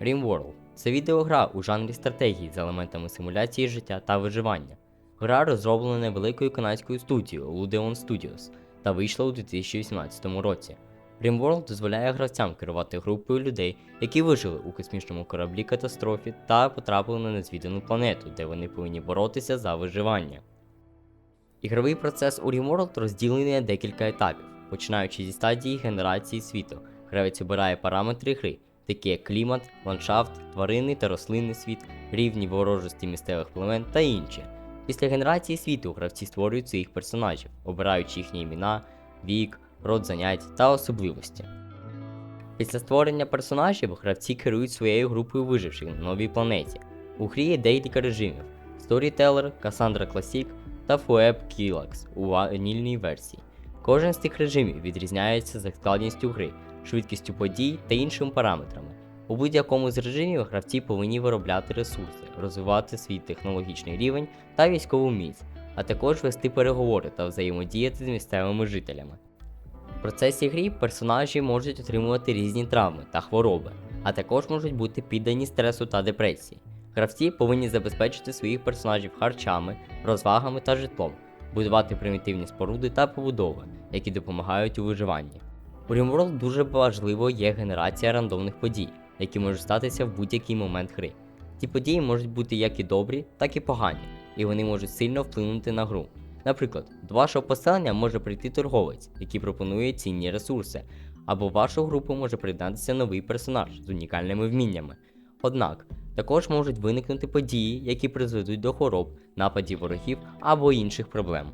RimWorld це відеогра у жанрі стратегії з елементами симуляції життя та виживання. Гра розроблена великою канадською студією Ludeon Studios та вийшла у 2018 році. RimWorld дозволяє гравцям керувати групою людей, які вижили у космічному кораблі катастрофі та потрапили на незвідану планету, де вони повинні боротися за виживання. Ігровий процес у RimWorld розділений на декілька етапів, починаючи зі стадії генерації світу. Гравець обирає параметри гри, такі як клімат, ландшафт, тваринний та рослинний світ, рівні ворожості місцевих племен та інші. Після генерації світу гравці створюють своїх персонажів, обираючи їхні імена, вік, род занять та особливості. Після створення персонажів гравці керують своєю групою виживших на новій планеті. У грі є декілька режимів: Storyteller, Cassandra Classic та Fueb Killax у ванільній версії. Кожен з цих режимів відрізняється за складністю гри, швидкістю подій та іншими параметрами. У будь-якому з режимів гравці повинні виробляти ресурси, розвивати свій технологічний рівень та військову міць, а також вести переговори та взаємодіяти з місцевими жителями. В процесі грі персонажі можуть отримувати різні травми та хвороби, а також можуть бути піддані стресу та депресії. Гравці повинні забезпечити своїх персонажів харчами, розвагами та житлом, будувати примітивні споруди та побудови, які допомагають у виживанні. У RimWorld дуже важливо є генерація рандомних подій, які можуть статися в будь-який момент гри. Ці події можуть бути як і добрі, так і погані, і вони можуть сильно вплинути на гру. Наприклад, до вашого поселення може прийти торговець, який пропонує цінні ресурси, або в вашу групу може приєднатися новий персонаж з унікальними вміннями. Однак, також можуть виникнути події, які призведуть до хвороб, нападів ворогів або інших проблем.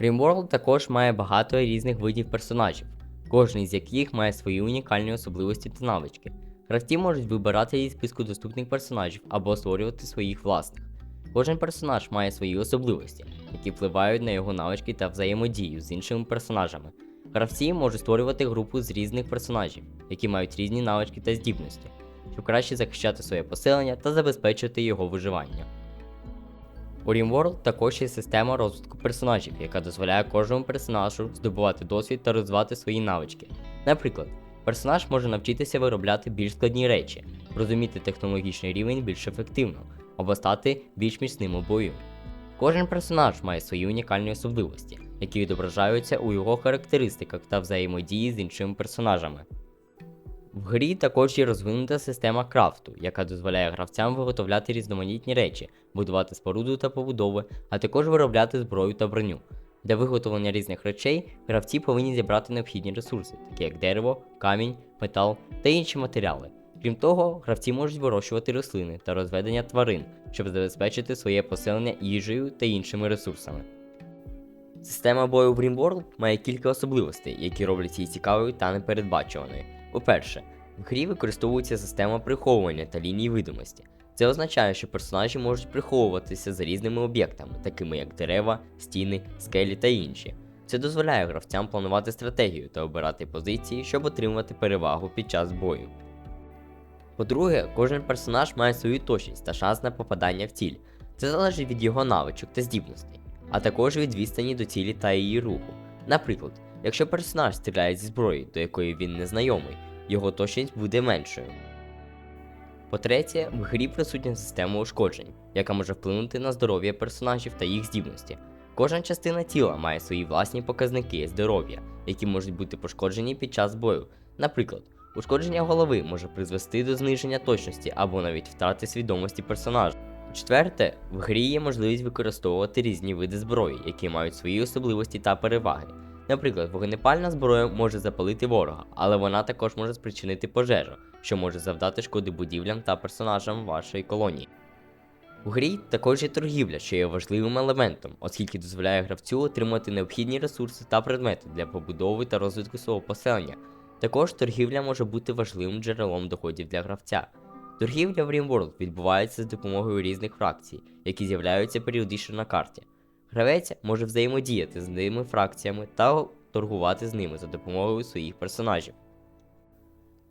RimWorld також має багато різних видів персонажів, кожен з яких має свої унікальні особливості та навички. Гравці можуть вибирати із списку доступних персонажів або створювати своїх власних. Кожен персонаж має свої особливості, які впливають на його навички та взаємодію з іншими персонажами. Гравці можуть створювати групу з різних персонажів, які мають різні навички та здібності, щоб краще захищати своє поселення та забезпечити його виживання. У RimWorld також є система розвитку персонажів, яка дозволяє кожному персонажу здобувати досвід та розвивати свої навички. Наприклад, персонаж може навчитися виробляти більш складні речі, розуміти технологічний рівень більш ефективно, або стати більш міцним у бою. Кожен персонаж має свої унікальні особливості, які відображаються у його характеристиках та взаємодії з іншими персонажами. В грі також є розвинута система крафту, яка дозволяє гравцям виготовляти різноманітні речі, будувати споруду та побудови, а також виробляти зброю та броню. Для виготовлення різних речей гравці повинні зібрати необхідні ресурси, такі як дерево, камінь, метал та інші матеріали. Крім того, гравці можуть вирощувати рослини та розведення тварин, щоб забезпечити своє поселення їжею та іншими ресурсами. Система бою в RimWorld має кілька особливостей, які роблять її цікавою та непередбачуваною. По-перше, в грі використовується система приховування та ліній видимості. Це означає, що персонажі можуть приховуватися за різними об'єктами, такими як дерева, стіни, скелі та інші. Це дозволяє гравцям планувати стратегію та обирати позиції, щоб отримати перевагу під час бою. По-друге, кожен персонаж має свою точність та шанс на попадання в ціль. Це залежить від його навичок та здібностей, а також від відстані до цілі та її руху. Наприклад, якщо персонаж стріляє зі зброї, до якої він не знайомий, його точність буде меншою. По-третє, в грі присутня система ушкоджень, яка може вплинути на здоров'я персонажів та їх здібності. Кожна частина тіла має свої власні показники здоров'я, які можуть бути пошкоджені під час бою. Наприклад, ушкодження голови може призвести до зниження точності або навіть втрати свідомості персонажа. Четверте, в грі є можливість використовувати різні види зброї, які мають свої особливості та переваги. Наприклад, вогнепальна зброя може запалити ворога, але вона також може спричинити пожежу, що може завдати шкоди будівлям та персонажам вашої колонії. У грі також є торгівля, що є важливим елементом, оскільки дозволяє гравцю отримати необхідні ресурси та предмети для побудови та розвитку свого поселення. Також торгівля може бути важливим джерелом доходів для гравця. Торгівля в RimWorld відбувається за допомогою різних фракцій, які з'являються періодично на карті. Гравець може взаємодіяти з ними фракціями та торгувати з ними за допомогою своїх персонажів.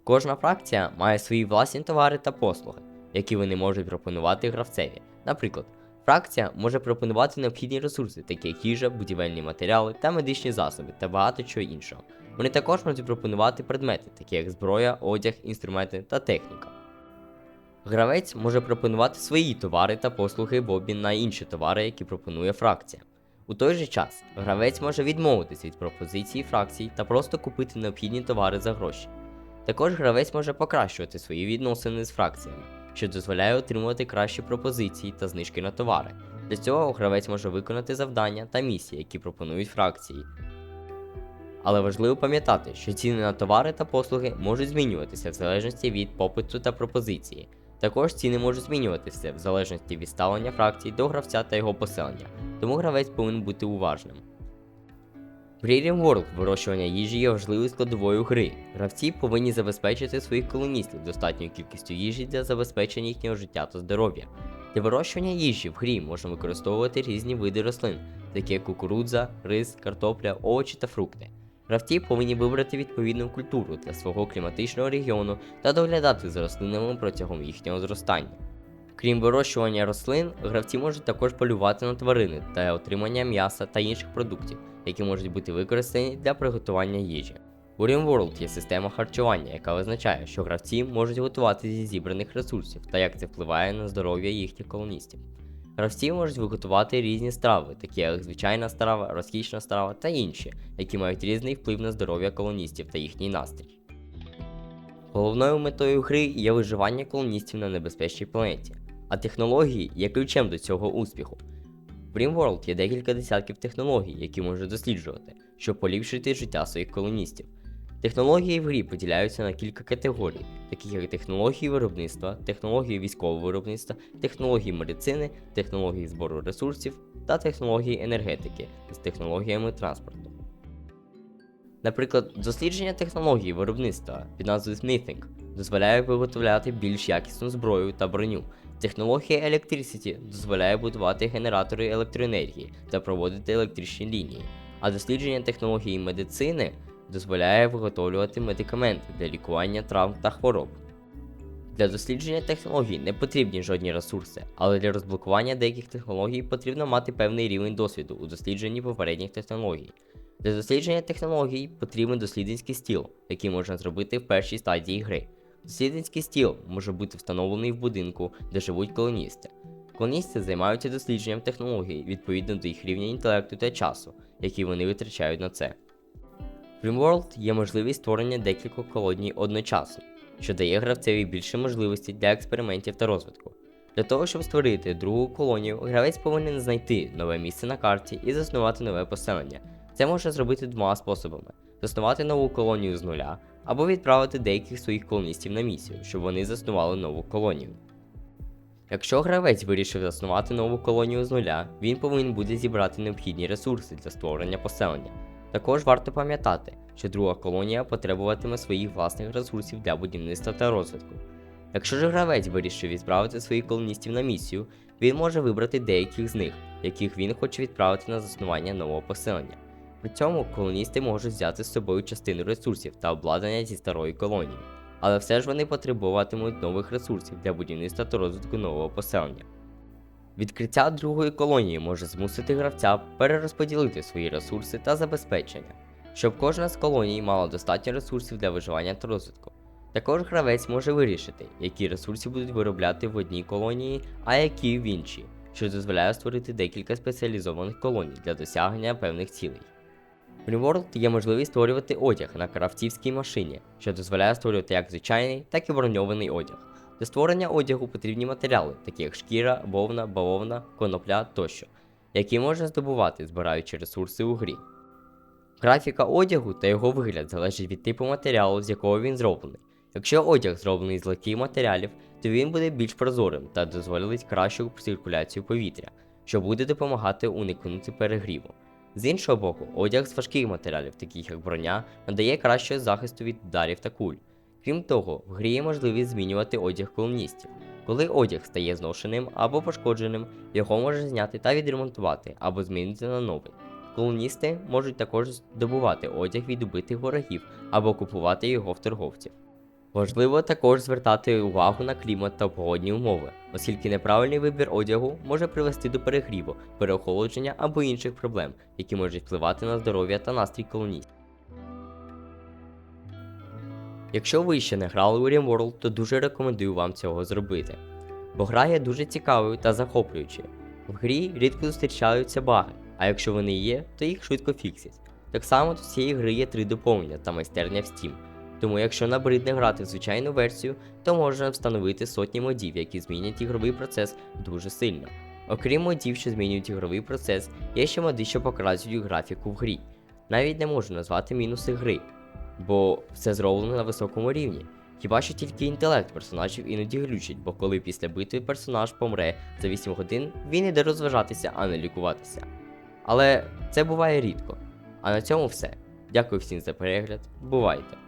Кожна фракція має свої власні товари та послуги, які вони можуть пропонувати гравцеві. Наприклад, фракція може пропонувати необхідні ресурси, такі як їжа, будівельні матеріали та медичні засоби та багато чого іншого. Вони також можуть пропонувати предмети, такі як зброя, одяг, інструменти та техніка. Гравець може пропонувати свої товари та послуги в обмін на інші товари, які пропонує фракція. У той же час гравець може відмовитися від пропозиції фракцій та просто купити необхідні товари за гроші. Також гравець може покращувати свої відносини з фракціями, що дозволяє отримувати кращі пропозиції та знижки на товари. Для цього гравець може виконати завдання та місії, які пропонують фракції. Але важливо пам'ятати, що ціни на товари та послуги можуть змінюватися в залежності від попиту та пропозиції. Також ціни можуть змінюватися в залежності від ставлення фракцій до гравця та його поселення, тому гравець повинен бути уважним. В Reading World вирощування їжі є важливою складовою гри. Гравці повинні забезпечити своїх колоністів достатньою кількістю їжі для забезпечення їхнього життя та здоров'я. Для вирощування їжі в грі можна використовувати різні види рослин, такі як кукурудза, рис, картопля, овочі та фрукти. Гравці повинні вибрати відповідну культуру для свого кліматичного регіону та доглядати за рослинами протягом їхнього зростання. Крім вирощування рослин, гравці можуть також полювати на тварини та отримання м'яса та інших продуктів, які можуть бути використані для приготування їжі. У RimWorld є система харчування, яка визначає, що гравці можуть готувати зі зібраних ресурсів та як це впливає на здоров'я їхніх колоністів. Гравці можуть виготувати різні страви, такі як звичайна страва, розкішна страва та інші, які мають різний вплив на здоров'я колоністів та їхній настрій. Головною метою гри є виживання колоністів на небезпечній планеті, а технології є ключем до цього успіху. В RimWorld є декілька десятків технологій, які можна досліджувати, щоб поліпшити життя своїх колоністів. Технології в грі поділяються на кілька категорій, таких як технології виробництва, технології військового виробництва, технології медицини, технології збору ресурсів та технології енергетики з технологіями транспорту. Наприклад, дослідження технології виробництва під назвою Smithing дозволяє виготовляти більш якісну зброю та броню. Технологія Electricity дозволяє будувати генератори електроенергії та проводити електричні лінії, а дослідження технології медицини дозволяє виготовлювати медикаменти для лікування травм та хвороб. Для дослідження технологій не потрібні жодні ресурси, але для розблокування деяких технологій потрібно мати певний рівень досвіду у дослідженні попередніх технологій. Для дослідження технологій потрібен дослідницький стіл, який можна зробити в першій стадії гри. Дослідницький стіл може бути встановлений в будинку, де живуть колоністи. Колоністи займаються дослідженням технологій відповідно до їх рівня інтелекту та часу, який вони витрачають на це. В RimWorld є можливість створення декількох колоній одночасно, що дає гравцеві більше можливостей для експериментів та розвитку. Для того, щоб створити другу колонію, гравець повинен знайти нове місце на карті і заснувати нове поселення. Це можна зробити двома способами: заснувати нову колонію з нуля, або відправити деяких своїх колоністів на місію, щоб вони заснували нову колонію. Якщо гравець вирішив заснувати нову колонію з нуля, він повинен буде зібрати необхідні ресурси для створення поселення. Також варто пам'ятати, що друга колонія потребуватиме своїх власних ресурсів для будівництва та розвитку. Якщо ж гравець вирішив відправити своїх колоністів на місію, він може вибрати деяких з них, яких він хоче відправити на заснування нового поселення. При цьому колоністи можуть взяти з собою частину ресурсів та обладнання зі старої колонії, але все ж вони потребуватимуть нових ресурсів для будівництва та розвитку нового поселення. Відкриття другої колонії може змусити гравця перерозподілити свої ресурси та забезпечення, щоб кожна з колоній мала достатньо ресурсів для виживання та розвитку. Також гравець може вирішити, які ресурси будуть виробляти в одній колонії, а які в іншій, що дозволяє створити декілька спеціалізованих колоній для досягнення певних цілей. В RimWorld є можливість створювати одяг на крафтівській машині, що дозволяє створювати як звичайний, так і броньований одяг. Для створення одягу потрібні матеріали, такі як шкіра, вовна, бавовна, конопля тощо, які можна здобувати, збираючи ресурси у грі. Графіка одягу та його вигляд залежить від типу матеріалу, з якого він зроблений. Якщо одяг зроблений з легких матеріалів, то він буде більш прозорим та дозволить кращу циркуляцію повітря, що буде допомагати уникнути перегріву. З іншого боку, одяг з важких матеріалів, таких як броня, надає кращого захисту від ударів та куль. Крім того, в грі є можливість змінювати одяг колоністів. Коли одяг стає зношеним або пошкодженим, його можна зняти та відремонтувати або змінити на новий. Колоністи можуть також здобувати одяг від убитих ворогів або купувати його в торговців. Важливо також звертати увагу на клімат та погодні умови, оскільки неправильний вибір одягу може привести до перегріву, переохолодження або інших проблем, які можуть впливати на здоров'я та настрій колоністів. Якщо ви ще не грали у RimWorld, то дуже рекомендую вам цього зробити. Бо гра є дуже цікавою та захоплюючою. В грі рідко зустрічаються баги, а якщо вони є, то їх швидко фіксять. Так само до цієї гри є три доповнення та майстерня в Steam. Тому якщо набридне грати в звичайну версію, то можна встановити сотні модів, які змінять ігровий процес дуже сильно. Окрім модів, що змінюють ігровий процес, є ще моди, що покращують графіку в грі. Навіть не можу назвати мінуси гри, бо все зроблено на високому рівні. Хіба що тільки інтелект персонажів іноді глючить, бо коли після битви персонаж помре за 8 годин, він іде розважатися, а не лікуватися. Але це буває рідко. А на цьому все. Дякую всім за перегляд. Бувайте!